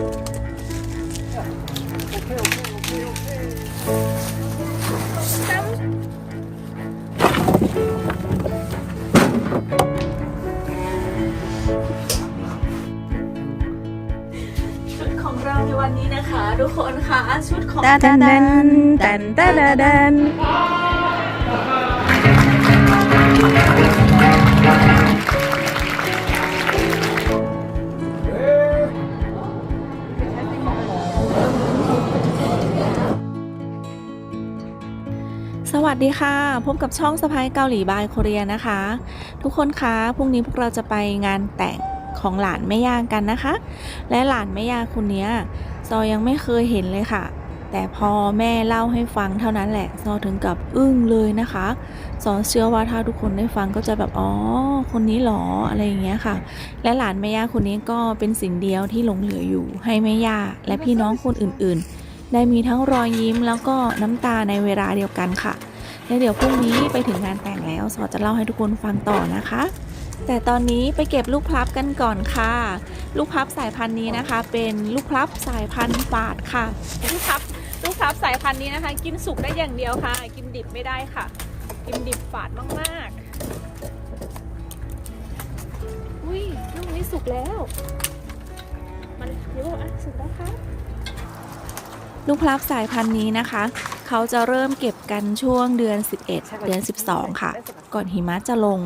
ชุดของเราในวันนี้นะคะ ทุกคนค่ะชุดของ ดันดันดันดันดันดัน สวัสดีค่ะ พบกับช่องสะพายเกาหลีบายโคเรียนะคะ ทุกคนคะพรุ่งนี้พวกเราจะไปงานแต่งของหลานแม่ย่างกันนะคะ และหลานแม่ย่าคนนี้ซอยังไม่เคยเห็นเลยค่ะ แต่พอแม่เล่าให้ฟังเท่านั้นแหละซอถึงกับอึ้งเลยนะคะซอเชื่อว่าถ้าทุกคนได้ฟังก็จะแบบอ๋อคนนี้หรออะไรอย่างเงี้ยค่ะ และหลานแม่ย่าคนนี้ก็เป็นสิ่งเดียวที่หลงเหลืออยู่ ให้แม่ย่าและพี่น้องคนอื่น ๆได้มีทั้งรอยยิ้มแล้วก็น้ำตาในเวลาเดียวกันค่ะ แล้วเดี๋ยวพรุ่งนี้ไปถึงงานแต่งแล้วซอจะเล่าให้ทุกคนฟังต่อนะคะ แต่ตอนนี้ไปเก็บลูกพลับกันก่อนค่ะ ลูกพลับสายพันธุ์นี้นะคะ เป็นลูกพลับสายพันธุ์ฝาดค่ะ ลูกพลับลูกพลับสายพันธุ์นี้นะคะ กินสุกได้อย่างเดียวค่ะ กินดิบไม่ได้ค่ะ กินดิบฝาดมากๆอุ้ยลูกนี้สุกแล้ว มันเดี๋ยวอะสุกแล้วครับลูกพลับสายพันธุ์นี้นะคะ เขาจะเริ่มเก็บกันช่วงเดือน 11 เดือน 12 ค่ะ ก่อนหิมะจะลง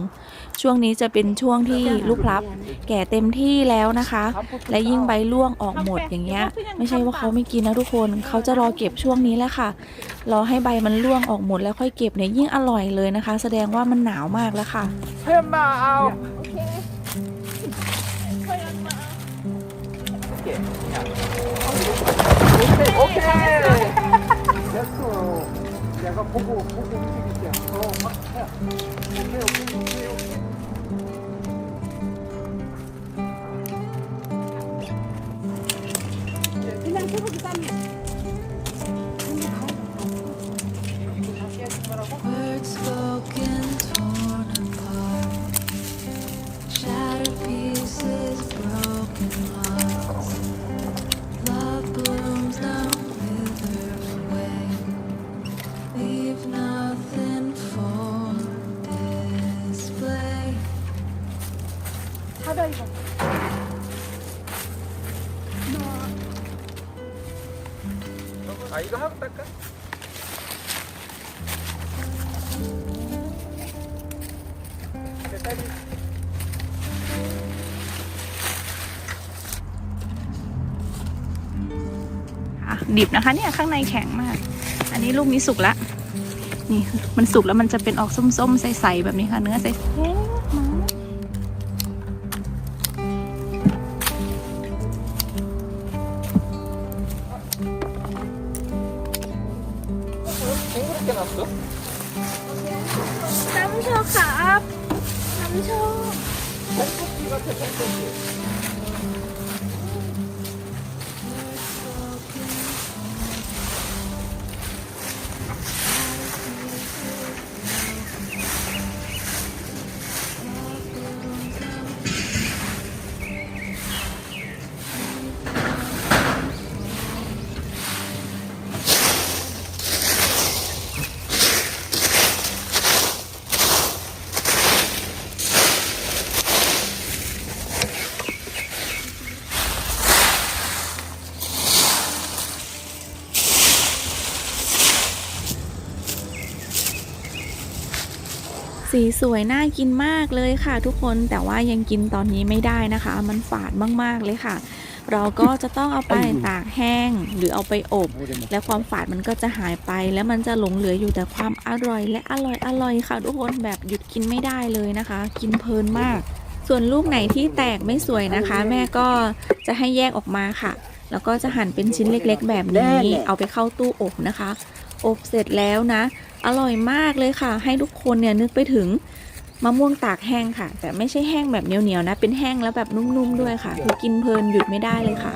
ช่วงนี้จะเป็นช่วงที่ลูกพลับ แก่เต็มที่แล้วนะคะ และยิ่งใบร่วงออกหมดอย่างเงี้ย ไม่ใช่ว่าเขาไม่กินนะทุกคน เขาจะรอเก็บช่วงนี้แหละค่ะ รอให้ใบมันร่วงออกหมดแล้วค่อยเก็บเนี่ยยิ่งอร่อยเลยนะคะ แสดงว่ามันหนาวมากแล้วค่ะ됐 어. 내가 보고 보고 움직일게. 어, 막 해. 오케이 오케이 오케이 오케이. 그냥 소고기 쌈이 ดิบนะคะเนี่ยข้างในแข็งมาก อันนี้ลูกนี้สุกแล้วนี่มันสุกแล้วมันจะเป็นออกส้มๆใสๆแบบนี้ค่ะ เนื้อใส สีสวยน่ากินมากเลยค่ะทุกคนแต่ว่ายังกินตอนนี้ไม่ได้นะคะ มันฝาดมากๆเลยค่ะ เราก็จะต้องเอาไปตากแห้งหรือเอาไปอบ และความฝาดมันก็จะหายไป แล้วมันจะหลงเหลืออยู่แต่ความอร่อยและอร่อยอร่อยค่ะ ทุกคนแบบหยุดกินไม่ได้เลยนะคะ กินเพลินมาก ส่วนลูกไหนที่แตกไม่สวยนะคะ แม่ก็จะให้แยกออกมาค่ะ แล้วก็จะหั่นเป็นชิ้นเล็ก ๆ แบบนี้ เอาไปเข้าตู้อบนะคะ อบเสร็จแล้วนะ อร่อยมากเลยค่ะ ให้ทุกคนเนี่ยนึกไปถึงมะม่วงตากแห้งค่ะ แต่ไม่ใช่แห้งแบบเหนียวๆนะ เป็นแห้งแล้วแบบนุ่มๆด้วยค่ะ คือกินเพลินหยุดไม่ได้เลยค่ะ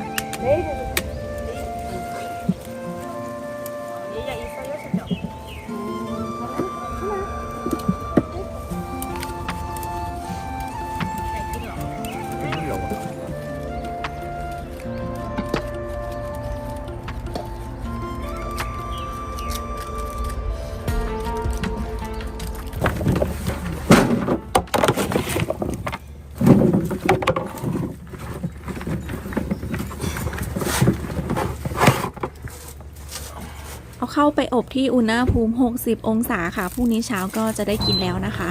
เข้าไปอบที่อุณหภูมิ 60 องศาค่ะพรุ่งนี้เช้าก็จะได้กินแล้วนะคะ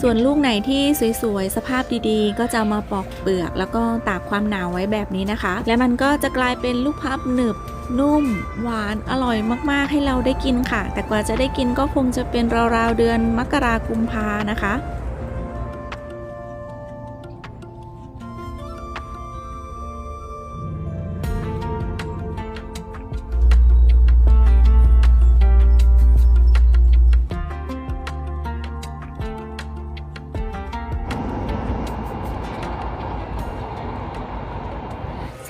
ส่วนลูกไหนที่สวยๆ สภาพดีๆ ก็จะมาปอกเปลือก แล้วก็ตากความหนาวไว้แบบนี้นะคะ และมันก็จะกลายเป็นลูกพับหนึบนุ่ม หวานอร่อยมากๆให้เราได้กินค่ะ แต่กว่าจะได้กินก็คงจะเป็นราวๆเดือนมกรากุมภานะคะ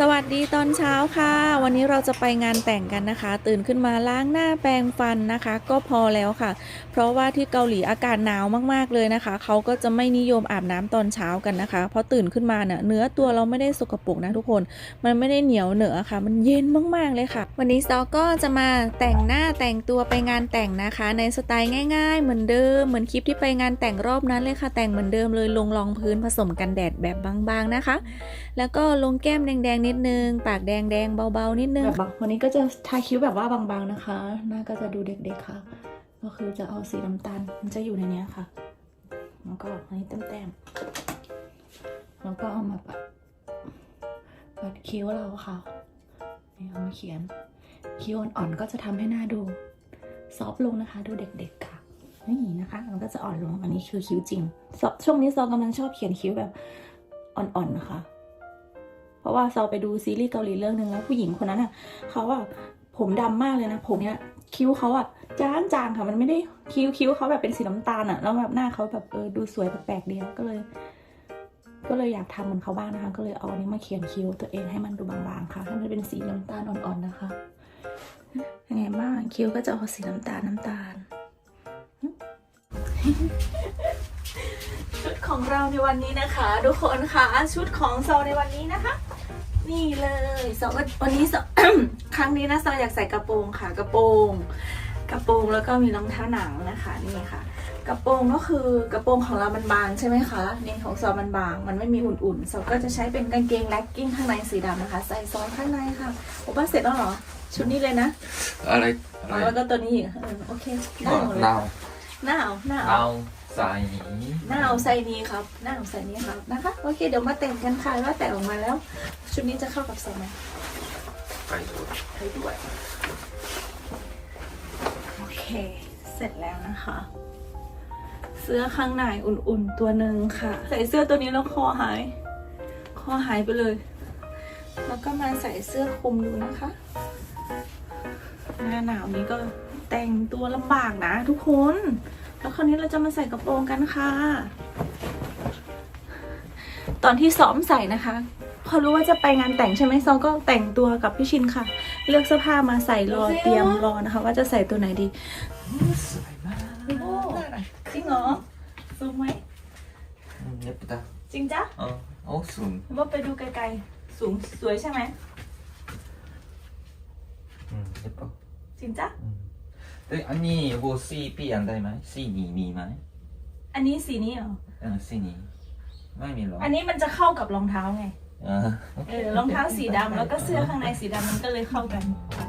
สวัสดีตอนเช้าค่ะ วันนี้เราจะไปงานแต่งกันนะคะ ตื่นขึ้นมาล้างหน้าแปรงฟันนะคะ ก็พอแล้วค่ะ เพราะว่าที่เกาหลีอากาศหนาวมากๆเลยนะคะ เขาก็จะไม่นิยมอาบน้ำตอนเช้ากันนะคะ เพราะตื่นขึ้นมาเนี่ยเนื้อตัวเราไม่ได้สกปรกนะทุกคน มันไม่ได้เหนียวเหนอะค่ะ มันเย็นมากๆเลยค่ะ วันนี้ซอก็จะมาแต่งหน้าแต่งตัวไปงานแต่งนะคะ ในสไตล์ง่าย ๆ เหมือนเดิมเหมือนคลิปที่ไปงานแต่งรอบนั้นเลยค่ะ แต่งเหมือนเดิมเลยลงรองพื้นผสมกันแดดแบบบางๆนะคะ แล้วก็ลงแก้มแดงนิดนึง ปากแดงๆเบาๆ นิดนึงแบบวันนี้ก็จะทาคิ้วแบบว่าบางๆนะคะ หน้าก็จะดูเด็กๆค่ะ ก็คือจะเอาสีน้ำตาลมันจะอยู่ในนี้ค่ะ แล้วก็อันนี้แต้มๆแล้วก็เอามาปัดปัดคิ้วเราค่ะนี่เอามาเขียนคิ้วอ่อนๆก็จะทำให้หน้าดูซอฟต์ลงนะคะ ดูเด็กๆค่ะนี่นะคะ มันก็จะอ่อนลงอันนี้คือคิ้วจริงช่วงนี้ซอกำลังชอบเขียนคิ้วแบบอ่อนๆนะคะ เพราะว่าซอไปดูซีรีส์เกาหลีเรื่องหนึ่งแล้วผู้หญิงคนนั้นอะเขาอะผมดำมากเลยนะ ผมเนี้ยคิ้วเขาอะจางจางๆค่ะ มันไม่ได้คิ้วคิ้วเขาแบบเป็นสีน้ำตาลอะแล้วแบบหน้าเขาแบบเออดูสวยแปลกๆดีก็เลย ก็เลยอยากทำเหมือนเขาบ้างนะคะ ก็เลยเอาอันนี้มาเขียนคิ้วตัวเองให้มันดูบางๆค่ะให้มันเป็นสีน้ำตาลอ่อนๆนะคะยังไงบ้างคิ้วก็จะออกสีน้ำตาลน้ำตาลชุดของเราในวันนี้นะคะ ทุกคนค่ะชุดของซอในวันนี้นะคะ นี่เลยซอวันวันนี้ซอครั้งนี้นะซออยากใส่กระโปรงค่ะ กระโปรง กระโปรงแล้วก็มีรองเท้าหนังนะคะนี่ค่ะ กระโปรงก็คือกระโปรงของเรามันบางใช่ไหมคะนี่ของซอมันบาง มันไม่มีอุ่นๆซอก็จะใช้เป็นกางเกงแล็กกิ้งข้างในสีดำนะคะ ใส่ซ้อนข้างในค่ะโอ้ป้าเสร็จแล้วเหรอชุดนี้เลยนะอะไรอ๋ออะไรแล้วก็ตัวนี้อีกเออโอเคได้หมดเลยนาวหน้าเอาหน้าเอานาว ใส่หน้าเอาไซนี้ครับ หน้าเอาไซนี้ครับนะคะ โอเค เดี๋ยวมาแต่งกันค่ะว่าแต่งออกมาแล้ว ชุดนี้จะเข้ากับซอไหมไปดูไปด้วย โอเค เสร็จแล้วนะคะ เสื้อข้างในอุ่นๆตัวหนึ่งค่ะ ใส่เสื้อตัวนี้แล้วคอหาย คอหายไปเลย แล้วก็มาใส่เสื้อคลุมดูนะคะ หน้าหนาวนี้ก็แต่งตัวลำบากนะทุกคน แล้วคราวนี้เราจะมาใส่กระโปรงกันค่ะ ตอนที่ซ้อมใส่นะคะ พอรู้ว่าจะไปงานแต่งใช่ไหมซองก็แต่งตัวกับพี่ชินค่ะ เลือกเสื้อผ้ามาใส่รอเตรียมรอนะคะ ว่าจะใส่ตัวไหนดีสวยมากโอ้จริงเหรอสูงไหมอืมเย็บตาจริงจ้ะเออโอ้สูงว่าไปดูไกลๆสูงสวยใช่ไหมอืมเย็บปะจริงจ้ะ อืมเฮ้ยอันนี้โบสีเปลี่ยนได้ไหมสีนี้มีไหมอันนี้สีนี้เหรอ เออสีนี้ ไม่มีหรออันนี้มันจะเข้ากับรองเท้าไง เออเออรองเท้าสีดำแล้วก็เสื้อข้างในสีดำมันก็เลยเข้ากัน อ๋อ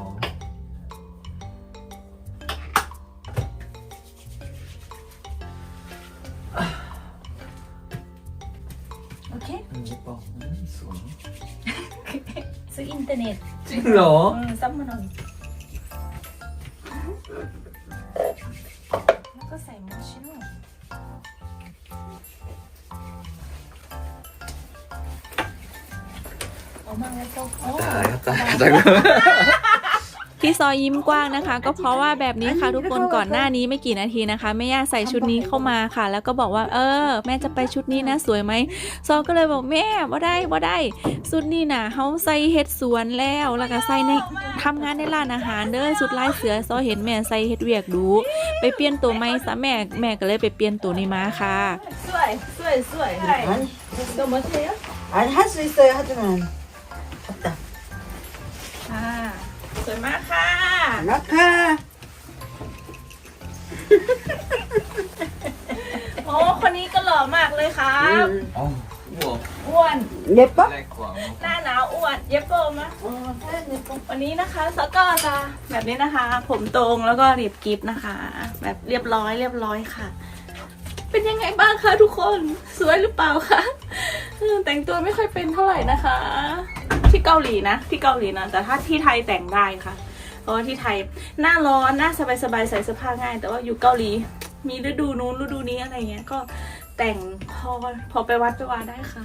โอเคอืมเย็บปะอืมสวยซื้ออินเทอร์เน็ตจริงเหรอ อืมซับม จังที่ซอยยิ้มกว้างนะคะ ก็เพราะว่าแบบนี้ค่ะทุกคนก่อนหน้านี้ไม่กี่นาทีนะคะแม่ย่าใส่ชุดนี้เข้ามาค่ะ แล้วก็บอกว่า เออ แม่จะไปชุดนี้นะสวยไหมซอก็เลยบอกแม่ว่าได้ว่าได้สุดนี้น่ะเขาใส่เห็ดสวนแล้วแล้วก็ใส่ในทำงานในร้านอาหารเด้อสุดลายเสือซอเห็นแม่ใส่เห็ดเวียกดู ไปเปลี่ยนตัวไหมซะแม่แม่ก็เลยไปเปลี่ยนตัวนี้มาค่ะสวยสวยสวยอันนี้อันนี้สวยสวยอันนี้ สวยมากค่ะ รักค่ะโอ้คนนี้ก็หล่อมากเลยครับอ้วน เย็บปะ แรหน้าหนาวอวดเย็บโปมะวันนี้นะคะสก็ตาแบบนี้นะคะ ผมตรงแล้วก็รีบกิฟนะคะ แบบเรียบร้อยเรียบร้อยค่ะ เป็นยังไงบ้างคะทุกคนสวยหรือเปล่าคะแต่งตัวไม่ค่อยเป็นเท่าไหร่นะคะ ที่เกาหลีนะ ที่เกาหลีนะแต่ถ้าที่ไทยแต่งได้ค่ะ เพราะว่าที่ไทยหน้าร้อนหน้าสบายๆใส่เสื้อผ้าง่าย แต่ว่าอยู่เกาหลีมีฤดูนู้นฤดูนี้อะไรเงี้ยก็ แต่งพอพอไปวัดไปวาได้ค่ะ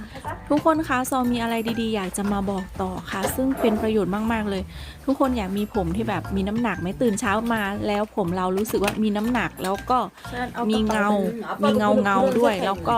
ทุกคนคะซอมีอะไรดีๆ อยากจะมาบอกต่อค่ะ ซึ่งเป็นประโยชน์มากๆเลย ทุกคนอยากมีผมที่แบบมีน้ำหนักไหม่ตื่นเช้ามา แล้วผมเรารู้สึกว่ามีน้ำหนักแล้วก็มีเงา มีเงาเงาๆด้วย แล้วก็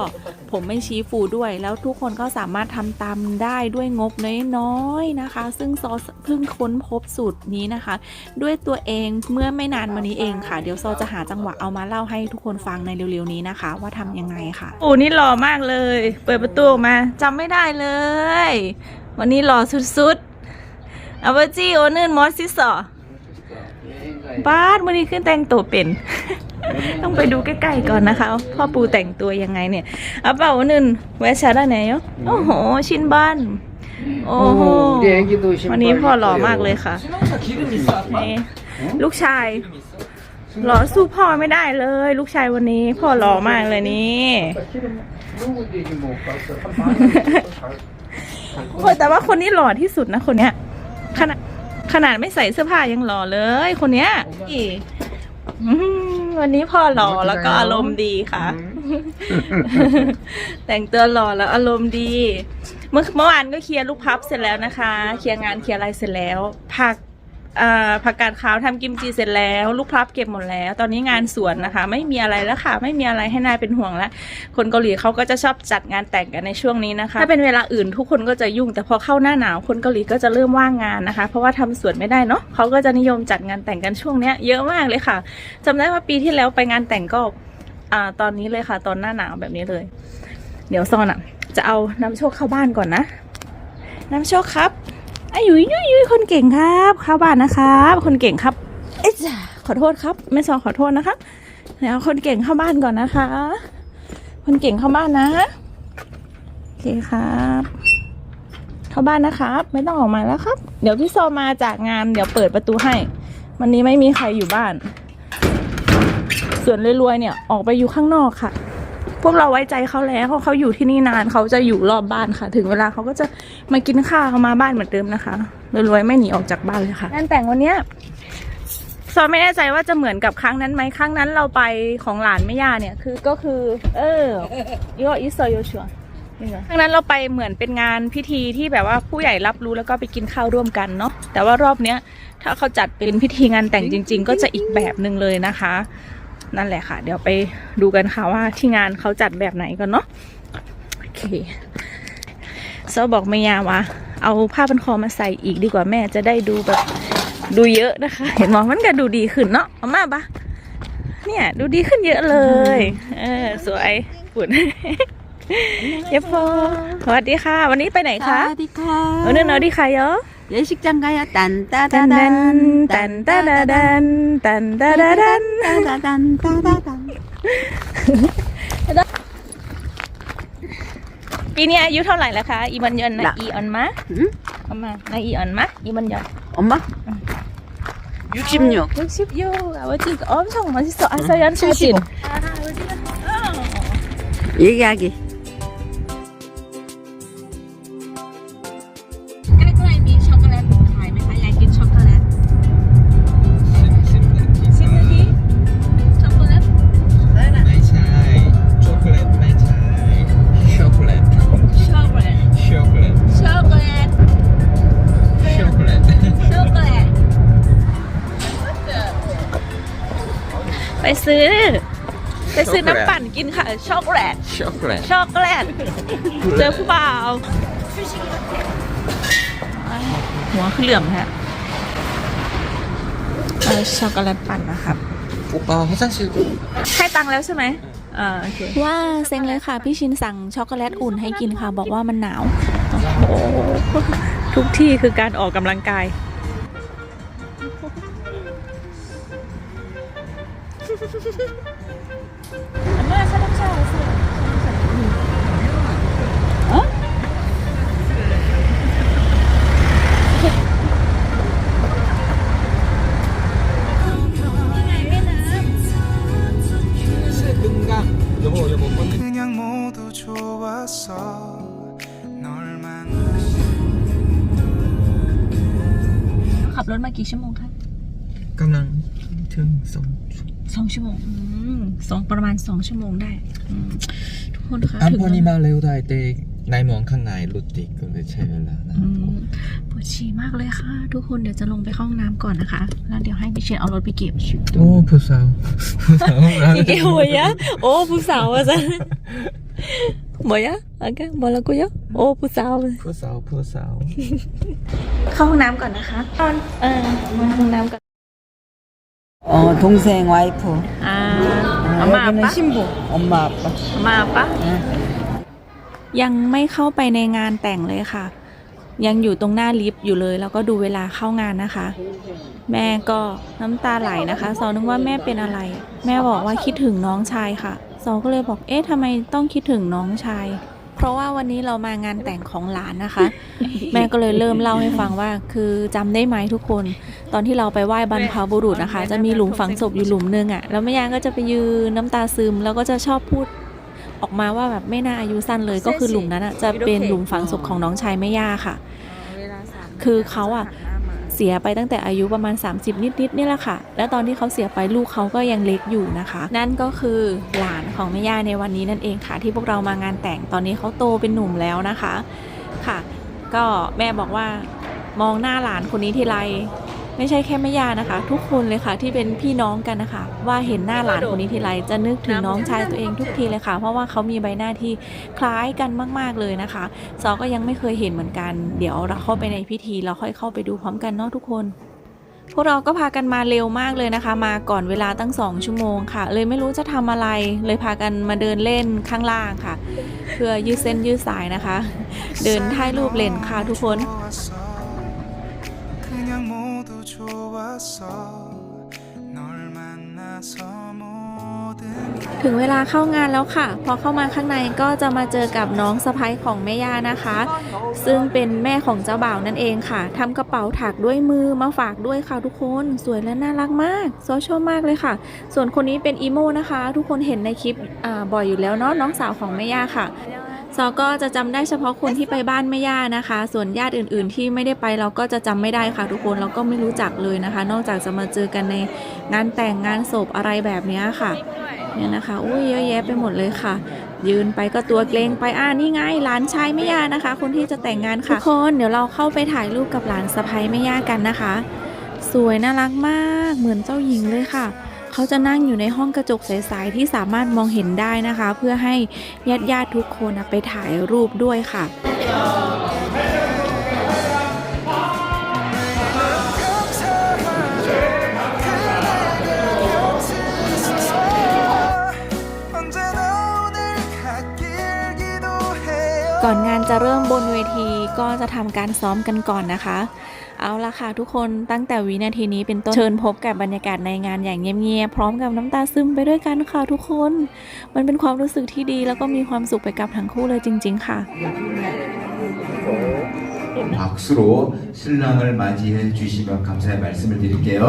ผมไม่ชี้ฟูด้วย แล้วทุกคนก็สามารถทำตามได้ด้วยงบน้อยๆนะคะ ซึ่งซอเพิ่งค้นพบสูตรนี้นะคะ ด้วยตัวเองเมื่อไม่นานมานี้เองค่ะ เดี๋ยวซอจะหาจังหวะเอามาเล่าให้ทุกคนฟังในเร็วๆนี้นะคะ ว่าทำยังไงค่ะ่ะ ปู่นี่หล่อมากเลย เปิดประตูออกมาจำไม่ได้เลย วันนี้หล่อสุดๆอาวาจี้โอเนิร์มอสซิสอบ้าดวันนี้ขึ้นแต่งตัวเป็น ต้องไปดูใกล้ๆก่อนนะคะ พ่อปู่แต่งตัวยังไงเนี่ยอาเป่าหนึ่นแวะชาด้านไหนโอ้โห ชินบ้านโอ้โหวันนี้พ่อหล่อมากเลยค่ะลูกชาย หล่อสู้พ่อไม่ได้เลย ลูกชายวันนี้ พ่อหล่อมากเลยนี่โอ้แต่ว่าคนนี้หล่อที่สุดนะคนเนี้ยขนาดขนาดไม่ใส่เสื้อผ้ายังหล่อเลย คนเนี้ยวันนี้พ่อหล่อแล้วก็อารมณ์ดีค่ะ แต่งตัวหล่อแล้วอารมณ์ดี เมื่อเมื่อวานก็เคลียร์ลูกพับเสร็จแล้วนะคะ เคลียร์งานเคลียร์อะไรเสร็จแล้ว พัก ผักกาดขาวทำกิมจิเสร็จแล้ว ลูกพลับเก็บหมดแล้ว ตอนนี้งานสวนนะคะ ไม่มีอะไรแล้วค่ะ ไม่มีอะไรให้นายเป็นห่วงแล้ว คนเกาหลีเขาก็จะชอบจัดงานแต่งกันในช่วงนี้นะคะ ถ้าเป็นเวลาอื่นทุกคนก็จะยุ่ง แต่พอเข้าหน้าหนาวคนเกาหลีก็จะเริ่มว่างงานนะคะ เพราะว่าทำสวนไม่ได้เนาะเขาก็จะนิยมจัดงานแต่งกันช่วงเนี้ยเยอะมากเลยค่ะจำได้ว่าปีที่แล้วไปงานแต่งก็ตอนนี้เลยค่ะ ตอนหน้าหนาวแบบนี้เลย เดี๋ยวซอนอะ จะเอาน้ำโชคเข้าบ้านก่อนนะ น้ำโชคครับ อายุยยุยยุยคนเก่งครับเข้าบ้านนะครับ คนเก่งครับ เอ๊ะขอโทษครับแม่ซอขอโทษนะคะเดี๋ยวคนเก่งเข้าบ้านก่อนนะคะ คนเก่งเข้าบ้านนะโอเคครับ เข้าบ้านนะครับ ไม่ต้องออกมาแล้วครับ เดี๋ยวพี่โซมาจากงานเดี๋ยวเปิดประตูให้ วันนี้ไม่มีใครอยู่บ้าน ส่วนรวยๆเนี่ยออกไปอยู่ข้างนอกค่ะ พวกเราไว้ใจเขาแล้วเพราะเขาอยู่ที่นี่นานเขาจะอยู่รอบบ้านค่ะ ถึงเวลาเขาก็จะมากินข้าวมาบ้านเหมือนเดิมนะคะรวยๆไม่หนีออกจากบ้านเลยค่ะงานแต่งวันเนี้ยซอนไม่แน่ใจว่าจะเหมือนกับครั้งนั้นไหมครั้งนั้นเราไปของหลานแม่ย่าเนี่ยคือก็คือ เออโยอิโซโยชัวครั้งนั้นเราไปเหมือนเป็นงานพิธีที่แบบว่าผู้ใหญ่รับรู้แล้วก็ไปกินข้าวร่วมกันเนาะแต่ว่ารอบเนี้ยถ้าเขาจัดเป็นพิธีงานแต่งจริง ๆ ก็จะอีกแบบหนึ่งเลยนะคะ นั่นแหละค่ะ เดี๋ยวไปดูกันค่ะว่าที่งานเขาจัดแบบไหนกันเนาะโอเคเซาบอกเมียว่าเอาผ้าพันคอมาใส่อีกดีกว่าแม่จะได้ดูแบบดูเยอะนะคะ เห็นมองมันก็ดูดีขึ้นเนาะเอามาปะเนี่ยดูดีขึ้นเยอะเลย เออสวยฝุ่นเยพอสวัสดีค่ะ วันนี้ไปไหนคะสวัสดีค่ะวันนี้นอดีค่ะเยอะ 예식장 가요 ตันตัน 딴따다단 ตันตันตันตันตันตัน 따다단 따다단 ปีนี้อายุเท่าไหร่แล้วคะอีบันยอนนะ ละ อีออนมะ หืม เอามานะอีออนมะอีบันยอน 엄마 66 ลูกชิบยูอาวัจิก็엄청맛있어아서연 사진 얘기하기 ช็อกโกแลต ช็อกแลต ช็อกแลต เจอผู้บ่าวหัวเหลื่อมฮะช็อกโกแลตปั่นนะครับผู้บ่าวให้ตั้งชื่อให้ตังแล้วใช่ไหมอ่าโอเคว่าเซ็งเลยค่ะ พี่ชินสั่งช็อกโกแลตอุ่นให้กินค่ะ บอกว่ามันหนาวทุกที่คือการออกกำลังกาย กี่ชั่วโมงคะกำลังถึงสองสองชั่วโมงอืมสองประมาณสองชั่วโมงได้อืมทุกคนคะอันถึงพอแล้วนี้มาเร็วได้แต่ในเมืองข้างในรถติดก็เลยใช้เวลานะอืมปวดฉี่มากเลยค่ะ ทุกคนเดี๋ยวจะลงไปเข้าห้องน้ำก่อนนะคะ แล้วเดี๋ยวให้พี่เชนเอารถไปเก็บโอ้ผู้สาวผู้สาว อีกหัวยะโอ้ผู้สาวอะจ๊ะ 뭐야? 아까 뭐라고요? 오 부사오 ผู้สาวผู้สาว เข้าห้องน้ำก่อนนะคะตอนเออมาห้องน้ำก่อน 어, 동생 와이프. อ่า 아, อามา 여기는 ปะ 신부, 엄마, 아빠. มาปะ 응. ยังไม่เข้าไปในงานแต่งเลยค่ะ ยังอยู่ตรงหน้าลิฟต์อยู่เลย แล้วก็ดูเวลาเข้างานนะคะ แม่ก็น้ำตาไหลนะคะซอนึกว่าแม่เป็นอะไร แม่บอกว่าคิดถึงน้องชายค่ะ ซอก็เลยบอก เอ๊ะทำไมต้องคิดถึงน้องชาย เพราะว่าวันนี้เรามางานแต่งของหลานนะคะ แม่ก็เลยเริ่มเล่าให้ฟังว่า คือจำได้ไหมทุกคน ตอนที่เราไปไหว้บรรพบุรุษนะคะ จะมีหลุมฝังศพอยู่หลุมนึงอะ่ะ แล้วแม่ยางก็จะไปยืนน้ำตาซึม แล้วก็จะชอบพูดออกมาว่าแบบไม่น่าอายุสั้นเลย ก็คือหลุมนั้นอะ่ะจะเป็นหลุมฝังศพของน้องชายแม่ย่าค่ะ คือเขาอะ เสียไปตั้งแต่อายุประมาณ 30 นิดๆนี่แหละค่ะ แล้วตอนที่เขาเสียไปลูกเขาก็ยังเล็กอยู่นะคะ นั่นก็คือหลานของแม่ย่าในวันนี้นั่นเองค่ะ ที่พวกเรามางานแต่งตอนนี้เขาโตเป็นหนุ่มแล้วนะคะค่ะ ก็แม่บอกว่ามองหน้าหลานคนนี้ทีไร ไม่ใช่แค่แม่ย่านะคะ ทุกคนเลยค่ะที่เป็นพี่น้องกันนะคะ ว่าเห็นหน้าหลานคนนี้ทีไรจะนึกถึงน้องชายตัวเองทุกทีเลยค่ะ เพราะว่าเขามีใบหน้าที่คล้ายกันมาก ๆเลยนะคะซอก็ยังไม่เคยเห็นเหมือนกัน เดี๋ยวเราเข้าไปในพิธีเราค่อยเข้าไปดูพร้อมกันเนาะทุกคนพวกเราก็พากันมาเร็วมากเลยนะคะ มาก่อนเวลาตั้งสองชั่วโมงค่ะ เลยไม่รู้จะทำอะไร เลยพากันมาเดินเล่นข้างล่างค่ะ เพื่อยืดเส้นยืดสายนะคะ เดินถ่ายรูปเล่นค่ะทุกคน ถึงเวลาเข้างานแล้วค่ะ พอเข้ามาข้างในก็จะมาเจอกับน้องสะพ้ยของแม่ย่านะคะ ซึ่งเป็นแม่ของเจ้าบ่าวนั่นเองค่ะทำกระเป๋าถักด้วยมือมาฝากด้วยค่ะทุกคน สวยและน่ารักมากโซชอบมากเลยค่ะ ส่วนคนนี้เป็นอีโมนะคะ ทุกคนเห็นในคลิปอ่าบ่อยอยู่แล้วเนาะน้องสาวของแม่ย่าค่ะ ซอก็จะจำได้เฉพาะคนที่ไปบ้านแม่ย่านะคะ ส่วนญาติอื่น ๆ ที่ไม่ได้ไปเราก็จะจำไม่ได้ค่ะทุกคนเราก็ไม่รู้จักเลยนะคะ นอกจากจะมาเจอกันในงานแต่งงานศพอะไรแบบนี้ค่ะเนี่ยนะคะอุ้ยเยอะแยะไปหมดเลยค่ะ ยืนไปก็ตัวเกรงไปอ่านี่ไงหลานชายแม่ย่านะคะ คนที่จะแต่งงานค่ะทุกคนเดี๋ยวเราเข้าไปถ่ายรูปกับหลานสะพ้ยแม่ย่ากันนะคะ สวยน่ารักมากเหมือนเจ้าหญิงเลยค่ะ เขาจะนั่งอยู่ในห้องกระจกใสๆที่สามารถมองเห็นได้นะคะ เพื่อให้ญาติญาติทุกคนไปถ่ายรูปด้วยค่ะก่อนงานจะเริ่มบนเวทีก็จะทำการซ้อมกันก่อนนะคะ เอาละค่ะทุกคนตั้งแต่วินาทีนี้เป็นต้นเชิญพบกับบรรยากาศในงานอย่างเงียบๆพร้อมกับน้ำตาซึมไปด้วยกันค่ะทุกคน มันเป็นความรู้สึกที่ดีแล้วก็มีความสุขไปกับทั้งคู่เลยจริง ๆ ค่ะ 박수로 신랑을 맞이해 주시면 감사의 말씀을 드릴게요.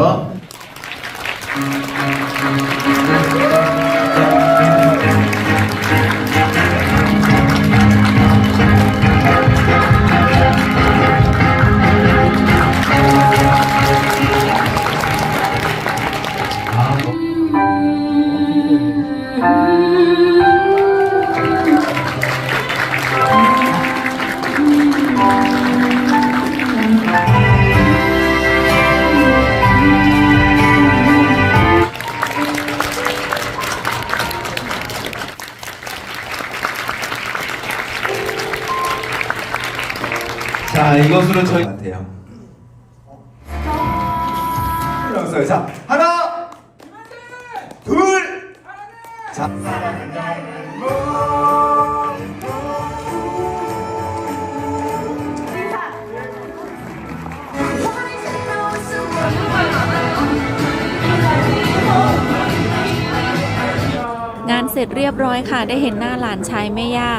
เสร็จเรียบร้อยค่ะ ได้เห็นหน้าหลานชายแม่ย่า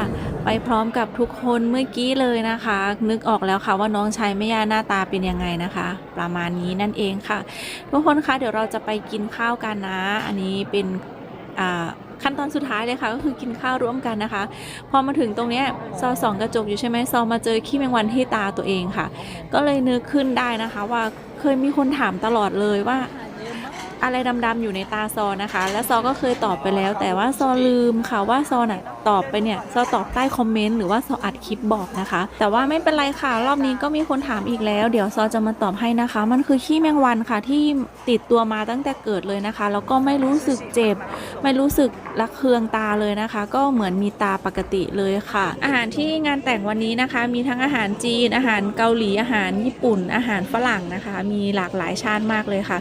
ไปพร้อมกับทุกคนเมื่อกี้เลยนะคะ นึกออกแล้วค่ะว่าน้องชายแม่ย่าหน้าตาเป็นยังไงนะคะ ประมาณนี้นั่นเองค่ะ ทุกคนคะเดี๋ยวเราจะไปกินข้าวกันนะ อันนี้เป็นขั้นตอนสุดท้ายเลยค่ะก็คือกินข้าวร่วมกันนะคะ พอมาถึงตรงนี้ซอสองกระจกอยู่ใช่ไหมซอมาเจอขี้แมงวันที่ตาตัวเองค่ะ ก็เลยนึกขึ้นได้นะคะว่าเคยมีคนถามตลอดเลยว่า อะไรดำๆอยู่ในตาซอนะคะ แล้วซอก็เคยตอบไปแล้ว แต่ว่าซอลืมค่ะว่าซอน่ะตอบไปเนี่ยซอตอบใต้คอมเมนต์หรือว่าซออัดคลิปบอกนะคะ แต่ว่าไม่เป็นไรค่ะรอบนี้ก็มีคนถามอีกแล้ว เดี๋ยวซอจะมาตอบให้นะคะ มันคือขี้แมงวันค่ะที่ติดตัวมาตั้งแต่เกิดเลยนะคะ แล้วก็ไม่รู้สึกเจ็บ ไม่รู้สึกระเคืองตาเลยนะคะ ก็เหมือนมีตาปกติเลยค่ะ อาหารที่งานแต่งวันนี้นะคะ มีทั้งอาหารจีนอาหารเกาหลีอาหารญี่ปุ่น อาหารฝรั่งนะคะ มีหลากหลายชาติมากเลยค่ะ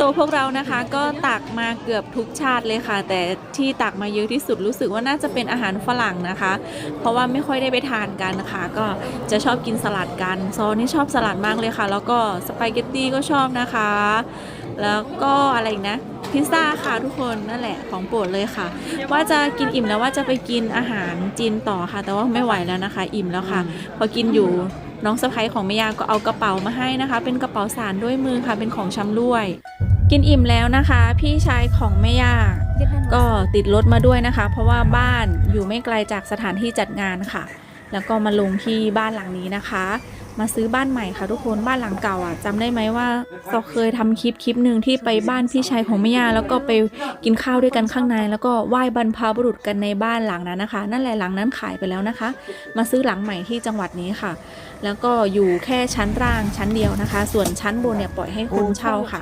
ตัวพวกเรานะคะก็ตักมาเกือบทุกชาติเลยค่ะ แต่ที่ตักมาเยอะที่สุดรู้สึกว่าน่าจะเป็นอาหารฝรั่งนะคะ เพราะว่าไม่ค่อยได้ไปทานกันนะคะ ก็จะชอบกินสลัดกันซอนี่ชอบสลัดมากเลยค่ะ แล้วก็สปาเกตตี้ก็ชอบนะคะ แล้วก็อะไรนะพิซซ่าค่ะทุกคนนั่นแหละของโปรดเลยค่ะ ว่าจะกินอิ่มแล้วว่าจะไปกินอาหารจีนต่อค่ะ แต่ว่าไม่ไหวแล้วนะคะ อิ่มแล้วค่ะ พอกินอยู่น้องสะพ้ยของแม่ยาก็เอากระเป๋ามาให้นะคะ เป็นกระเป๋าสารด้วยมือค่ะ เป็นของชำร่วย กินอิ่มแล้วนะคะ พี่ชายของแม่ย่าก็ติดรถมาด้วยนะคะ เพราะว่าบ้านอยู่ไม่ไกลจากสถานที่จัดงานค่ะ แล้วก็มาลงที่บ้านหลังนี้นะคะ มาซื้อบ้านใหม่ค่ะ ทุกคนบ้านหลังเก่าอะจำได้ไหมว่าเราเคยทำคลิปคลิปหนึ่งที่ไปบ้านพี่ชายของแม่ย่าแล้วก็ไปกินข้าวด้วยกันข้างใน แล้วก็ไหว้บรรพบุรุษกันในบ้านหลังนั้นนะคะ นั่นแหละหลังนั้นขายไปแล้วนะคะ มาซื้อหลังใหม่ที่จังหวัดนี้ค่ะ แล้วก็อยู่แค่ชั้นล่างชั้นเดียวนะคะ ส่วนชั้นบนเนี่ยปล่อยให้คนเช่าค่ะ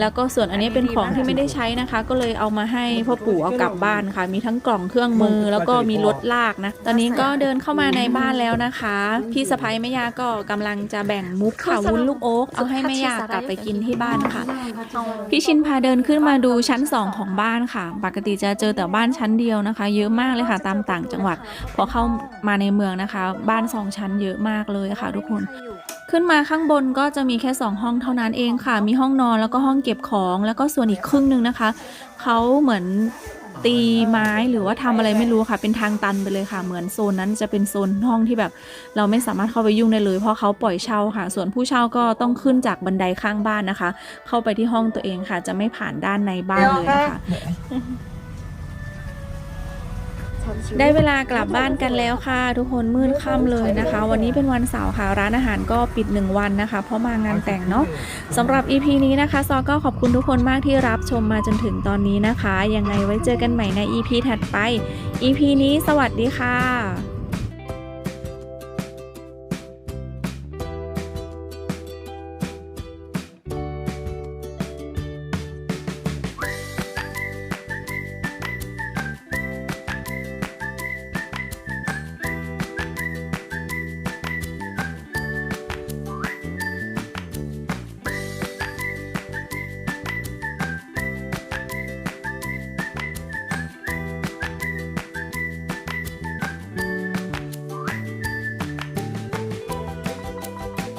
แล้วก็ส่วนอันนี้เป็นของที่ไม่ได้ใช้นะคะ ก็เลยเอามาให้พ่อปู่เอากลับบ้านค่ะ มีทั้งกล่องเครื่องมือแล้วก็มีรถลากนะ ตอนนี้ก็เดินเข้ามาในบ้านแล้วนะคะ พี่สะพ้ายแม่ยาก็กำลังจะแบ่งมุกค่ะวุ้นลูกโอ๊กเอาให้แม่ยากลับไปกินที่บ้านค่ะ พี่ชินพาเดินขึ้นมาดูชั้น 2 ของบ้านค่ะ ปกติจะเจอแต่บ้านชั้นเดียวนะคะ เยอะมากเลยค่ะตามต่างจังหวัด พอเข้ามาในเมืองนะคะ บ้านสองชั้นเยอะมากเลยค่ะทุกคน ขึ้นมาข้างบนก็จะมีแค่ 2 ห้องเท่านั้นเองค่ะ มีห้องนอนแล้วก็ห้องเก็บของแล้วก็ส่วนอีกครึ่งหนึ่งนะคะ เขาเหมือนตีไม้หรือว่าทำอะไรไม่รู้ค่ะ เป็นทางตันไปเลยค่ะ เหมือนโซนนั้นจะเป็นโซนห้องที่แบบ เราไม่สามารถเข้าไปยุ่งได้เลย เพราะเขาปล่อยเช่าค่ะ ส่วนผู้เช่าก็ต้องขึ้นจากบันไดข้างบ้านนะคะ เข้าไปที่ห้องตัวเองค่ะ จะไม่ผ่านด้านในบ้านเลยนะคะ ได้เวลากลับบ้านกันแล้วค่ะ ทุกคนมืดค่ำเลยนะคะ วันนี้เป็นวันเสาร์ค่ะร้านอาหารก็ปิด 1 วันนะคะ เพราะมางานแต่งเนาะสำหรับ EP นี้นะคะซอก็ขอบคุณทุกคนมากที่รับชมมาจนถึงตอนนี้นะคะ ยังไงไว้เจอกันใหม่ใน EP ถัดไป EP นี้สวัสดีค่ะ